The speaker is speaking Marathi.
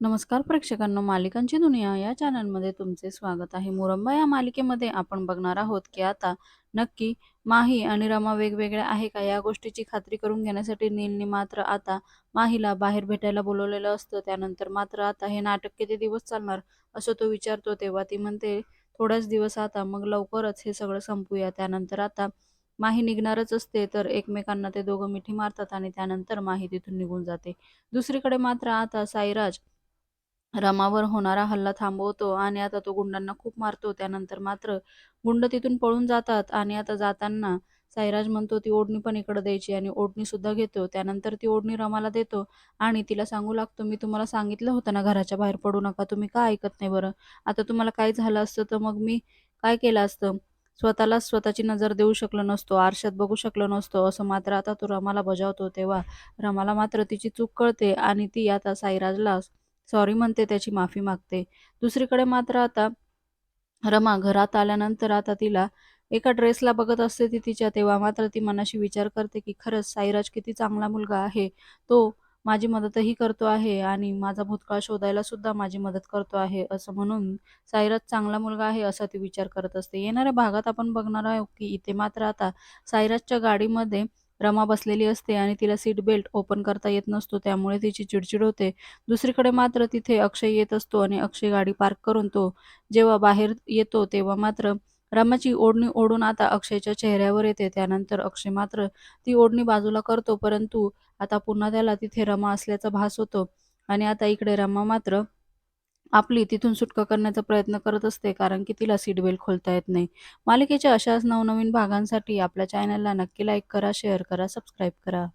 नमस्कार प्रेक्षकांनो, मालिकांची दुनिया या चॅनलमध्ये तुमचे स्वागत आहे. मुरंबा या मालिकेमध्ये आपण बघणार आहोत की आता नक्की माही आणि रमा वेगवेगळ्या आहे का या गोष्टीची खात्री करून घेण्यासाठी नीलने मात्र आता माहीला बाहेर भेटायला बोलवलेलं असतं. त्यानंतर मात्र आता हे नाटक किती दिवस चालणार असं तो विचारतो तेव्हा ती म्हणते थोड्याच दिवस आता मग लवकरच हे सगळं संपूया. त्यानंतर आता माही निघणारच असते तर एकमेकांना ते दोघं मिठी मारतात आणि त्यानंतर माही तिथून निघून जाते. दुसरीकडे मात्र आता साईराज रमावर होणारा हल्ला थांबवतो आणि आता तो गुंडांना खूप मारतो. त्यानंतर मात्र गुंड तिथून पळून जातात आणि आता जाताना साईराज म्हणतो ती ओढणी पण इकडं द्यायची आणि ओढणी सुद्धा घेतो. त्यानंतर ती ओढणी रमाला देतो आणि तिला सांगू लागतो मी तुम्हाला सांगितलं होतं ना घराच्या बाहेर पडू नका. तुम्ही का ऐकत नाही बरं? आता तुम्हाला काय झालं असतं तर मग मी काय केलं असतं? स्वतःला स्वतःची नजर देऊ शकलो नसतो, आरशात बघू शकलो नसतो असं मात्र आता तो रमाला बजावतो. तेव्हा रमाला मात्र तिची चूक कळते आणि ती आता साईराजला सॉरी म्हणते, त्याची माफी मागते. दुसरीकडे मात्र आता रमा घरात आल्यानंतर आता तिला एका ड्रेसला बघत असते ती तिच्या तेव्हा मात्र ती मनाशी विचार करते की खरंच साईराज किती चांगला मुलगा आहे. तो माझी मदतही करतो आहे आणि माझा भूतकाळ शोधायला सुद्धा माझी मदत करतो आहे असं म्हणून साईराज चांगला मुलगा आहे असा ती विचार करत असते. येणाऱ्या भागात आपण बघणार आहोत की इथे मात्र आता साईराजच्या गाडीमध्ये रमा बसलेली असते आणि तिला सीट बेल्ट ओपन करता येत नसतो त्यामुळे तिची चिडचिड होते. दुसरीकडे मात्र तिथे अक्षय येत असतो आणि अक्षय गाडी पार्क करून तो जेव्हा बाहेर येतो तेव्हा मात्र रमाची ओढणी ओढून आता अक्षयच्या चेहऱ्यावर येते. त्यानंतर अक्षय मात्र ती ओढणी बाजूला करतो परंतु आता पुन्हा त्याला तिथे रमा असल्याचा भास होतो आणि आता इकडे रमा मात्र आपली तिथून सुटका करण्याचा प्रयत्न करत असते कारण की तिला सीट बेल्ट खोलता येत नाही. मालिकेच्या अशाच नवनवीन भागांसाठी आपल्या चॅनलला नक्की लाईक करा, शेअर करा, सबस्क्राईब करा.